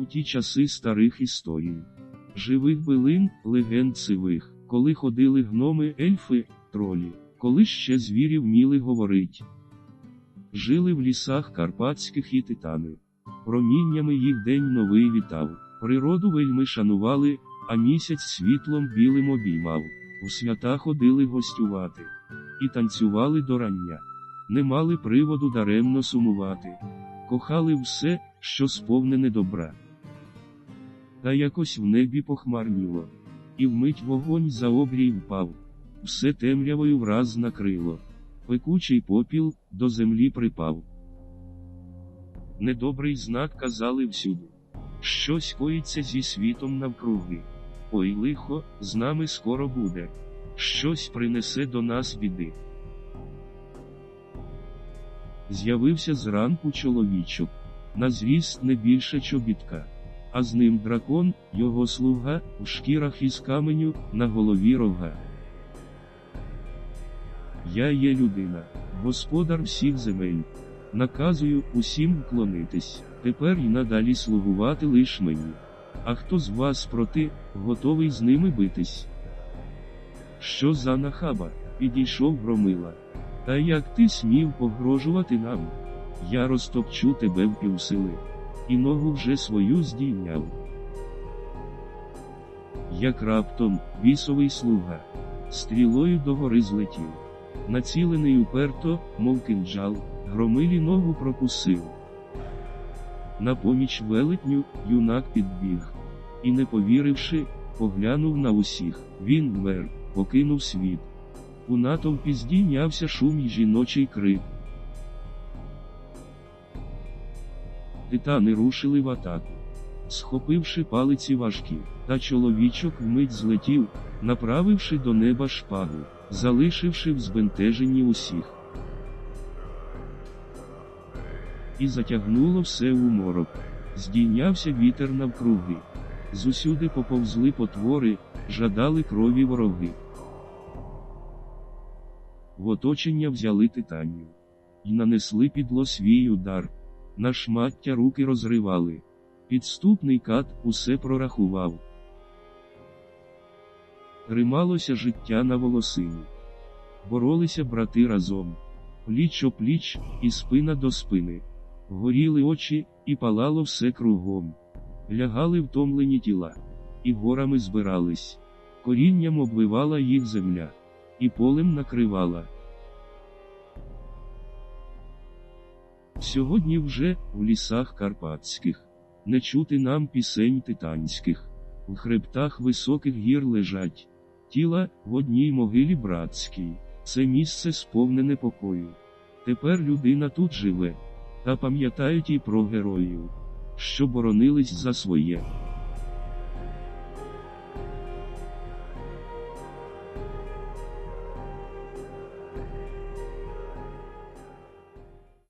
у ті часи старих історій. Живих билин, легенд сивих, коли ходили гноми, ельфи, тролі, коли ще звірі вміли говорить. Жили в лісах карпатських і титани. Проміннями їх день новий вітав, природу вельми шанували, а місяць світлом білим обіймав. У свята ходили гостювати і танцювали до рання. Не мали приводу даремно сумувати, кохали все, що сповнене добра. Та якось в небі похмарніло, і вмить вогонь за обрій впав, все темрявою враз накрило, пекучий попіл до землі припав. Недобрий знак казали всюди. Щось коїться зі світом навкруги. Ой лихо, з нами скоро буде. Щось принесе до нас біди. З'явився зранку чоловічок, на зріст не більше чобітка, а з ним дракон, його слуга, в шкірах із каменю, на голові рога. Я є людина, господар всіх земель. Наказую усім вклонитись, тепер і надалі слугувати лиш мені. А хто з вас проти, готовий з ними битись? Що за нахаба? Підійшов громила. Та як ти смів погрожувати нам? Я розтопчу тебе в півсили, і ногу вже свою здійняв. Як раптом, бісовий слуга, стрілою догори злетів, націлений уперто, мов кинджал, громилі ногу прокусив. На поміч велетню юнак підбіг, і, не повіривши, поглянув на усіх. Він вмер, покинув світ. У натовпі здійнявся шум й жіночий крик. Титани рушили в атаку, схопивши палиці важкі, та чоловічок вмить злетів, направивши до неба шпагу, залишивши в збентеженні усіх. І затягнуло все у морок. Здійнявся вітер навкруги. Зусюди поповзли потвори, жадали крові вороги. В оточення взяли титанів. І нанесли підло свій удар. На шмаття руки розривали. Підступний кат усе прорахував. Трималося життя на волосині. Боролися брати разом. Пліч опліч, і спина до спини. Горіли очі, і палало все кругом. Лягали втомлені тіла, і горами збирались. Корінням обвивала їх земля, і полем накривала. Сьогодні вже в лісах карпатських не чути нам пісень титанських, в хребтах високих гір лежать тіла в одній могилі братській. Це місце сповнене покою. Тепер людина тут живе, та пам'ятають і про героїв, що боронились за своє.